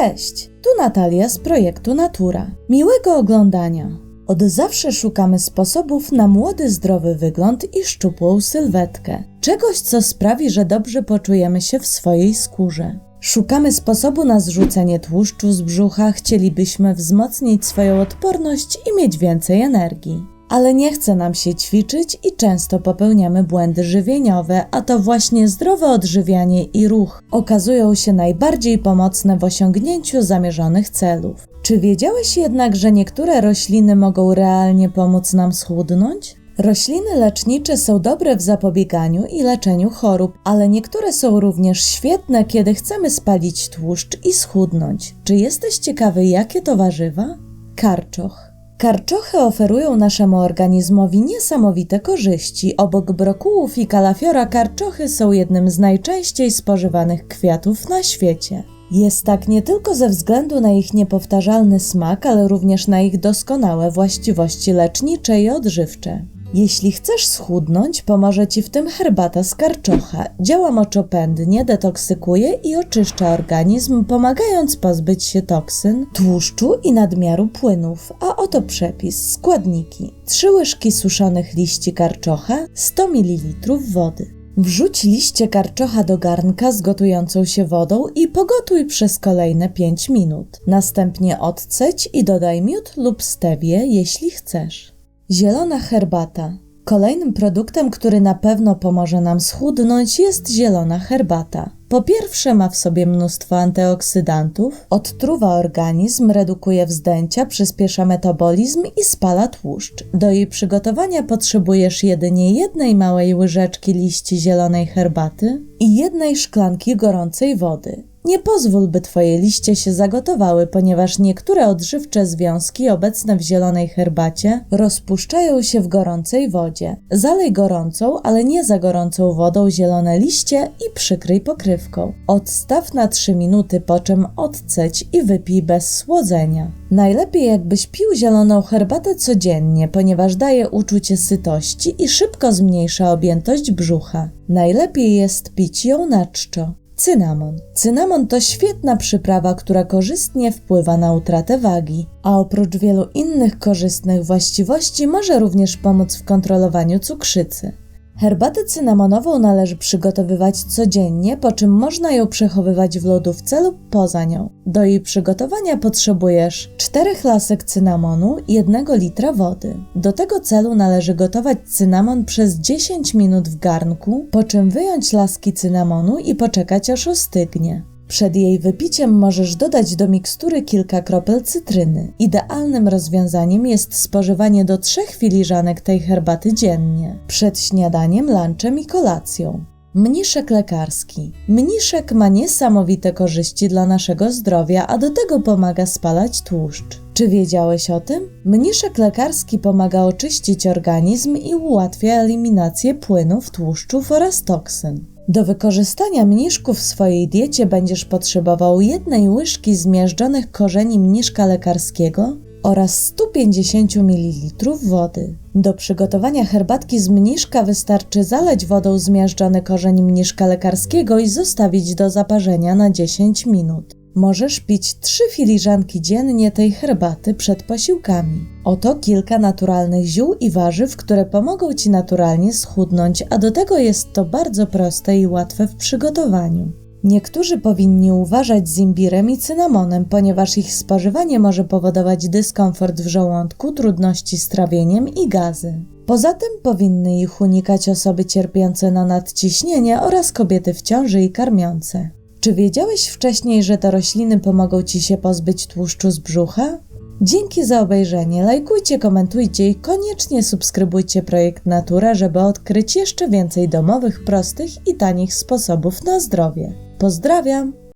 Cześć, tu Natalia z projektu Natura. Miłego oglądania. Od zawsze szukamy sposobów na młody, zdrowy wygląd i szczupłą sylwetkę. Czegoś, co sprawi, że dobrze poczujemy się w swojej skórze. Szukamy sposobu na zrzucenie tłuszczu z brzucha, chcielibyśmy wzmocnić swoją odporność i mieć więcej energii. Ale nie chce nam się ćwiczyć i często popełniamy błędy żywieniowe, a to właśnie zdrowe odżywianie i ruch okazują się najbardziej pomocne w osiągnięciu zamierzonych celów. Czy wiedziałeś jednak, że niektóre rośliny mogą realnie pomóc nam schudnąć? Rośliny lecznicze są dobre w zapobieganiu i leczeniu chorób, ale niektóre są również świetne, kiedy chcemy spalić tłuszcz i schudnąć. Czy jesteś ciekawy, jakie to warzywa? Karczoch. Karczochy oferują naszemu organizmowi niesamowite korzyści. Obok brokułów i kalafiora karczochy są jednym z najczęściej spożywanych kwiatów na świecie. Jest tak nie tylko ze względu na ich niepowtarzalny smak, ale również na ich doskonałe właściwości lecznicze i odżywcze. Jeśli chcesz schudnąć, pomoże Ci w tym herbata z karczocha. Działa moczopędnie, detoksykuje i oczyszcza organizm, pomagając pozbyć się toksyn, tłuszczu i nadmiaru płynów. A oto przepis. Składniki. 3 łyżki suszonych liści karczocha, 100 ml wody. Wrzuć liście karczocha do garnka z gotującą się wodą i pogotuj przez kolejne 5 minut. Następnie odceć i dodaj miód lub stewię, jeśli chcesz. Zielona herbata. Kolejnym produktem, który na pewno pomoże nam schudnąć, jest zielona herbata. Po pierwsze, ma w sobie mnóstwo antyoksydantów, odtruwa organizm, redukuje wzdęcia, przyspiesza metabolizm i spala tłuszcz. Do jej przygotowania potrzebujesz jedynie jednej małej łyżeczki liści zielonej herbaty i jednej szklanki gorącej wody. Nie pozwól, by Twoje liście się zagotowały, ponieważ niektóre odżywcze związki obecne w zielonej herbacie rozpuszczają się w gorącej wodzie. Zalej gorącą, ale nie za gorącą wodą zielone liście i przykryj pokrywką. Odstaw na 3 minuty, po czym odceć i wypij bez słodzenia. Najlepiej jakbyś pił zieloną herbatę codziennie, ponieważ daje uczucie sytości i szybko zmniejsza objętość brzucha. Najlepiej jest pić ją na czczo. Cynamon. Cynamon to świetna przyprawa, która korzystnie wpływa na utratę wagi, a oprócz wielu innych korzystnych właściwości może również pomóc w kontrolowaniu cukrzycy. Herbatę cynamonową należy przygotowywać codziennie, po czym można ją przechowywać w lodówce lub poza nią. Do jej przygotowania potrzebujesz 4 lasek cynamonu i 1 litra wody. Do tego celu należy gotować cynamon przez 10 minut w garnku, po czym wyjąć laski cynamonu i poczekać aż ostygnie. Przed jej wypiciem możesz dodać do mikstury kilka kropel cytryny. Idealnym rozwiązaniem jest spożywanie do trzech filiżanek tej herbaty dziennie, przed śniadaniem, lunchem i kolacją. Mniszek lekarski. Mniszek ma niesamowite korzyści dla naszego zdrowia, a do tego pomaga spalać tłuszcz. Czy wiedziałeś o tym? Mniszek lekarski pomaga oczyścić organizm i ułatwia eliminację płynów, tłuszczów oraz toksyn. Do wykorzystania mniszku w swojej diecie będziesz potrzebował jednej łyżki zmiażdżonych korzeni mniszka lekarskiego oraz 150 ml wody. Do przygotowania herbatki z mniszka wystarczy zaleć wodą zmiażdżony korzeń mniszka lekarskiego i zostawić do zaparzenia na 10 minut. Możesz pić 3 filiżanki dziennie tej herbaty przed posiłkami. Oto kilka naturalnych ziół i warzyw, które pomogą Ci naturalnie schudnąć, a do tego jest to bardzo proste i łatwe w przygotowaniu. Niektórzy powinni uważać z imbirem i cynamonem, ponieważ ich spożywanie może powodować dyskomfort w żołądku, trudności z trawieniem i gazy. Poza tym powinny ich unikać osoby cierpiące na nadciśnienie oraz kobiety w ciąży i karmiące. Czy wiedziałeś wcześniej, że te rośliny pomogą Ci się pozbyć tłuszczu z brzucha? Dzięki za obejrzenie, lajkujcie, komentujcie i koniecznie subskrybujcie projekt Natura, żeby odkryć jeszcze więcej domowych, prostych i tanich sposobów na zdrowie. Pozdrawiam!